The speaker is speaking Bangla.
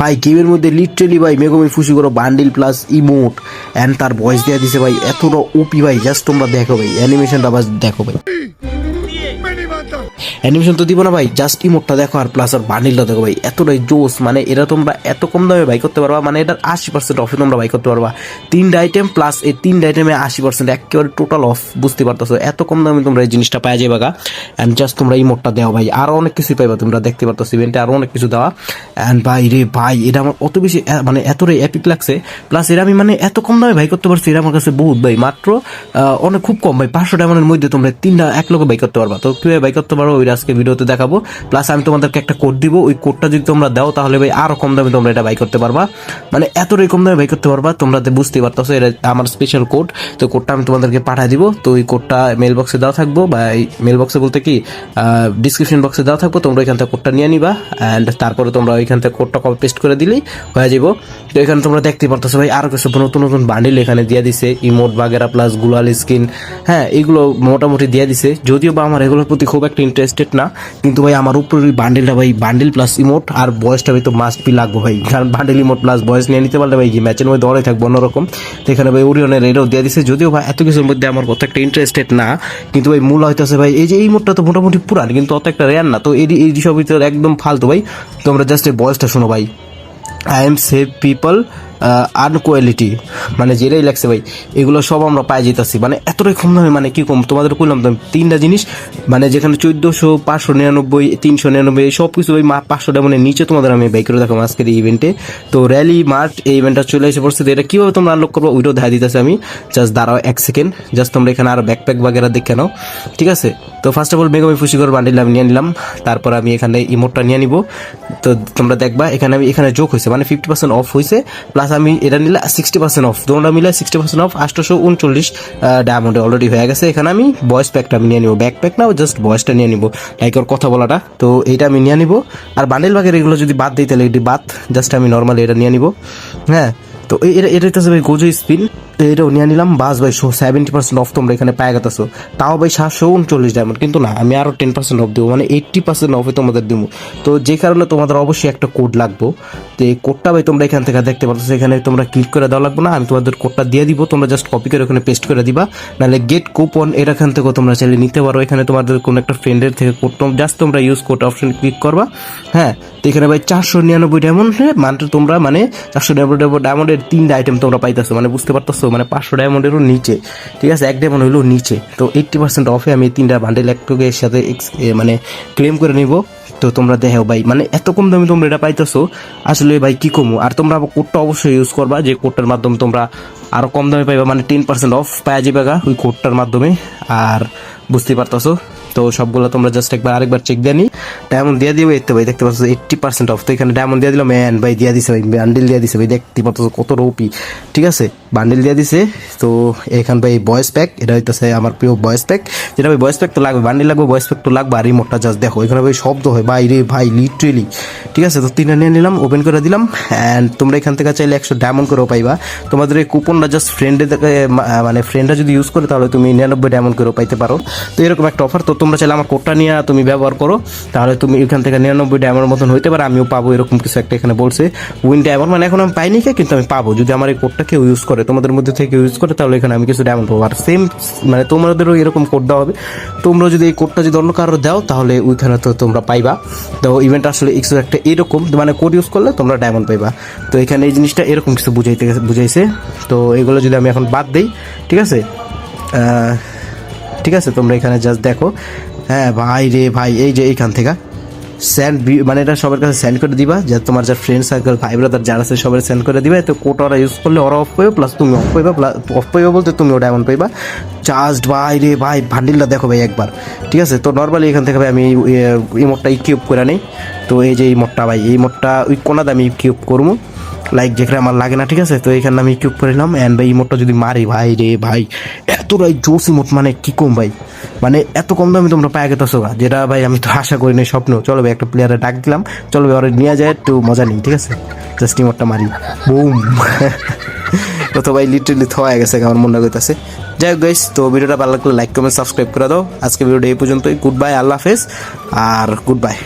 ভাই গেমের মধ্যে লিটারেলি ভাই মেগমি ফুসি করো বান্ডিল প্লাস ইমোট অ্যান্ড তার ভয়েস দেওয়া দিছে ভাই, এতটা ওপি ভাই জাস্ট তোমরা দেখো ভাই অ্যানিমেশনটা বাস দেখো ভাই। অ্যানিমেশন তো দিব না ভাই জাস্ট ইমোটটা দেখো আর প্লাস আর বান্ডিলটা দেখো ভাই, এতটাই জোস মানে এটা তোমরা এত কম দামে বাই করতে পারবা মানে এটার আশি পার্সেন্ট অফে তোমরা বাই করতে পারবা। তিনটা আইটেম প্লাস এই তিনটা আইটেমে আশি পার্সেন্ট একেবারে টোটাল অফ বুঝতে পারতেছো? এত কম দামে তোমরা এই জিনিসটা পাওয়া যাবে গা। অ্যান্ড জাস্ট তোমরা ইমোটটা দেও ভাই, আরও অনেক কিছুই পাইবা তোমরা, দেখতে পারতেছো ইভেন্টে আরও অনেক কিছু দেওয়া। অ্যান্ড ভাই রে ভাই, এটা আমার অত বেশি মানে এতটাই এপিক লাগছে। প্লাস এটা আমি মানে এত কম দামে ভাই করতে পারছি এটা আমার কাছে বহুত ভাই, মাত্র অনেক খুব কম ভাই, পাঁচশো ডায়মন্ডের মধ্যে তোমরা তিনটা, এক লোকে বাই করতে পারবা। তো কীভাবে বাই করতে পারো ওই আজকে ভিডিওতে দেখাবো। প্লাস আমি তোমাদেরকে একটা কোড দিব, ওই কোডটা যদি তোমরা দাও, তাহলে ভাই আরও কম দামে তোমরা এটা বাই করতে পারবা। মানে এতটাই কম দামে বাই করতে পারবা, তোমরা বুঝতেই পারতেছো, এটা আমার স্পেশাল কোড তো কোডটা আমি তোমাদেরকে পাঠিয়ে দিব, তো ওই কোডটা মেল বক্সে দেওয়া থাকব, বা এই মেল বক্সে বলতে কি ডিসক্রিপশন বক্সে দেওয়া থাকব, তোমরা এখান থেকে কোডটা নিয়ে নিবা অ্যান্ড তারপরে তোমরা ওইখান থেকে কোডটা কপি পেস্ট করে দিলেই হয়ে যাব তো এখানে তোমরা দেখতে পারতেছো ভাই, আরও কিছু নতুন নতুন বান্ডিল এখানে দিয়ে দিছে ইমোট বাগেরা প্লাস গুলাল স্কিন হ্যাঁ এগুলো মোটামুটি দিয়ে দিছে। যদিও বা আমার এগুলোর প্রতি খুব একটা ইন্টারেস্টেড না। কিন্তু ভাই, আমার উপরে ওই বান্ডিলটা ভাই বান্ডিল প্লাস ইমোট আর বয়সটা ভাই তো মাস্ট বি লাগবো ভাই। কারণ বান্ডিল ইমোট প্লাস বয়স নিয়ে নিতে পারলে ভাই ম্যাচের মধ্যে অনেক থাকব অন্যরকম। তো এখানে ভাই ওরিয়নের এটাও দিয়ে দিছে। যদিও ভাই, এত কিছুর মধ্যে আমার কত একটা ইন্টারেস্টেড না। কিন্তু ভাই, মূল হইতেছে ভাই, এই যে এই মোটটা তো মোটামুটি পুরান, কিন্তু অত একটা রেয়ার না। তো এই এই সব ভিতরে একদম ফালতু ভাই, তোমরা জাস্ট এই বয়সটা শোনো ভাই। আই এম সেভ পিপল আনকোয়ালিটি মানে যেটাই লাগছে ভাই, এগুলো সব আমরা পাই যেতেছি। মানে এতটাই কম দামে মানে কি কম? তোমাদের কইলাম তো, তিনটা জিনিস মানে যেখানে চোদ্দোশো, পাঁচশো নিরানব্বই, তিনশো নিরানব্বই সব কিছু মা- পাঁচশো মানে নিচে তোমাদের আমি বাইক করে দেখাবো আজকের ইভেন্টে তো র্যালি মার্ট এই ইভেন্টটা চলে এসে পড়ছে, তো এটা কীভাবে তোমরা আনলক করব ওইটাও দেখা দিতেছে আমি। জাস্ট দাঁড়াও এক সেকেন্ড জাস্ট তোমরা এখানে আর ব্যাকপ্যাক বাগেরা দেখে নাও, ঠিক আছে? তো ফার্স্ট অফ অল মেগামি ফুসিকর বান্ডিল আমি নিয়ে নিলাম, তারপর আমি এখানে ইমোটটা নিয়ে নিব। তো তোমরা দেখবা, এখানে আমি এখানে যোগ হয়েছে মানে ফিফটি পার্সেন্ট অফ হয়েছে প্লাস আমি এটা নিলে সিক্সটি পার্সেন্ট অফ দুটা মিলে সিক্সটি পার্সেন্ট অফ আটশোশো উনচল্লিশ ডায়মন্ডে অলরেডি হয়ে গেছে। এখানে আমি বয়েস প্যাকটা আমি নিয়ে নিব। ব্যাকপ্যাক না জাস্ট বয়েসটা নিয়ে নিব। লাইক ওর কথা বলাটা। তো এইটা আমি নিয়ে নিব। আর বান্ডেল বাগের এগুলো যদি বাদ দিই, তাহলে এটি বাদ। জাস্ট আমি নর্মালি এটা নিয়ে নিব। হ্যাঁ তো এটা এটা হচ্ছে গোজো স্পিন তো এটাও নিয়ে নিলাম। বাস ভাই, শো সেভেন্টি পার্সেন্ট অফ তোমরা এখানে পায় গেছো তাও ভাই সাতশো উনচল্লিশ ডায়মন্ড কিন্তু না, আমি আরও টেন পার্সেন্ট অফ দেবো মানে এইট্টি পার্সেন্ট অফে তোমাদের দেবো। তো যে কারণে তোমাদের অবশ্যই একটা কোড লাগবো। তো এই কোডটা ভাই তোমরা এখান থেকে দেখতে পাচ্ছ এখানে তোমরা ক্লিক করে দেওয়া লাগবে না, আমি তোমাদের কোডটা দিয়ে দিব, তোমরা জাস্ট কপি করে ওখানে পেস্ট করে দিবা। নাহলে গেট কুপন এর এখান থেকেও তোমরা চাইলে নিতে পারো। এখানে তোমাদের কোনো একটা ফ্রেন্ডের থেকে কোড জাস্ট তোমরা ইউজ কোড অপশন ক্লিক করবা। হ্যাঁ তো এখানে ভাই চারশো নিরানব্বই ডায়মন্ড মানে তোমরা মানে চারশো নিরানব্বই ডায়মন্ডের তিনটা আইটেম তোমরা পাইতেছো মানে বুঝতে পারতেছো? মানে পাঁচশো ডায়মন্ডেরও নিচে, ঠিক আছে? এক ডায়মন্ড হইলেও নিচে। তো এইট্টি পার্সেন্ট অফে আমি তিনটা বান্ডেল একটুকের সাথে মানে ক্লেম করে নিব। তো তোমরা দেখো ভাই মানে এত কম দামে তোমরা এটা পাইতেছো। আসলে ভাই, কি কমু? আর তোমরা কোডটা অবশ্যই ইউজ করবা। যে কোডটার মাধ্যমে তোমরা আরও কম দামে পাইবা মানে টেন পার্সেন্ট অফ পাওয়া যাবে ওই কোডটার মাধ্যমে। আর বুঝতে পারতেছো? তো সবগুলো তোমরা জাস্ট একবার আরেকবার চেক দিয়ে নি। ডায়মন্ড দিয়ে দিবে এতে ভাই, দেখতে পাচ্ছ এইট্টি পার্সেন্ট অফ তো এখানে ডায়মন্ড দিয়ে দিলাম ম্যান ভাই, দিয়ে দিছে ভাই বান্ডিল দিয়ে দিছে ভাই, দেখতে পাচ্ছ কত রোপি। ঠিক আছে বান্ডিল দিয়ে দিছে। তো এখান ভাই বয়েস প্যাক এটা হইতেছে আমার প্রিয় বয়েস প্যাক যেটা ভাই বয়েস প্যাক তো লাগবে বান্ডিল লাগবে বয়েস প্যাক তো লাগবে, আর রিমোটটা জাস্ট দেখো, এখানে ভাই শব্দ হয়, ভাই রে ভাই লিটারেলি ঠিক আছে, তো তিনটা নিয়ে নিলাম ওপেন করে দিলাম অ্যান্ড তোমরা এখান থেকে চাইলে একশো ডায়মন্ড করেও পাইবা। তোমাদের এই কুপনটা জাস্ট ফ্রেন্ডে মানে ফ্রেন্ডরা যদি ইউজ করে, তাহলে তুমি নিরানব্বই ডায়মন্ড করেও পাইতে পারো। তো এরকম একটা অফার তো তোমরা চাইলে আমার কোডটা নিয়ে তুমি ব্যবহার করো। তাহলে তুমি এখান থেকে নিরানব্বই ডায়মন্ড মতন হইতে পারে, আমিও পাবো এরকম কিছু একটা এখানে বলছে। উইন ডায়মন্ড মানে এখন আমি পাইনি কে, কিন্তু আমি পাবো। যদি আমার এই কোডটা কেউ ইউজ করে, তোমাদের মধ্যে থেকে ইউজ করে, তাহলে এখানে আমি কিছু ডায়মন্ড পাবো। আর সেম মানে তোমাদেরও এরকম কোড দেওয়া হবে। তোমরা যদি এই কোডটা যদি অন্য কারোর দাও, তাহলে ওইখানে তো তোমরা পাইবা। তো ইভেন্ট আসলে একশো একটা এরকম মানে কোড ইউজ করলে তোমরা ডায়মন্ড পাইবা। তো এখানে এই জিনিসটা এরকম কিছু বুঝাইতে বুঝাইছে। তো এগুলো যদি আমি এখন বাদ দিই, ঠিক আছে? ঠিক আছে? তোমরা এখানে জাস্ট দেখো। হ্যাঁ ভাই রে ভাই, এই যে এইখান থেকে। সেন্ড মানে এটা সবার কাছে সেন্ড করে দিবা, যে তোমার যার ফ্রেন্ড সার্কেল ভাই ব্রাদার যারা আছে সবাই সেন্ড করে দিবা। তো কোড ওরা ইউজ করলে ওরা অফ পাইবে প্লাস তুমি অফ পাইবা অফ পাইবা বলতে তুমি ওটা এমন পাইবা। জাস্ট ভাই রে ভাই ভান্ডিলটা দেখো ভাই একবার। ঠিক আছে? তো নর্মালি এখান থেকে ভাই আমি এই মোটটা কিউব করে নেই। তো এই যে এই মোটটা ভাই, এই মোটটা ওই কোনাতে আমি কিউব করব। লাইক যেখানে আমার লাগে না ঠিক আছে? তো এখানে আমি কিউব করে নিলাম অ্যান্ড ভাই ইমোটটা যদি মারি ভাই রে ভাই এত এতটাই জোস ইমোট মানে কি কম ভাই? মানে এত কম দামে তোমরা পায়ে গেতেছো গা, যেটা ভাই আমি তো আশা করি নাই স্বপ্ন চলো ভাই একটা প্লেয়ারে ডাক দিলাম। চলো ভাই ওরা নিয়ে যায় একটু মজা নিই ঠিক আছে? জাস্ট ইমোটটা মারি। বুম তো ভাই লিটারলি থোয়া গেছে আমার মনে করতেছে যাই হোক গাইস তো ভিডিওটা ভালো লাগলে লাইক কমেন্ট সাবস্ক্রাইব করে দাও। আজকে ভিডিওটা এই পর্যন্তই। গুড বাই আল্লাহ হাফেজ আর গুড বাই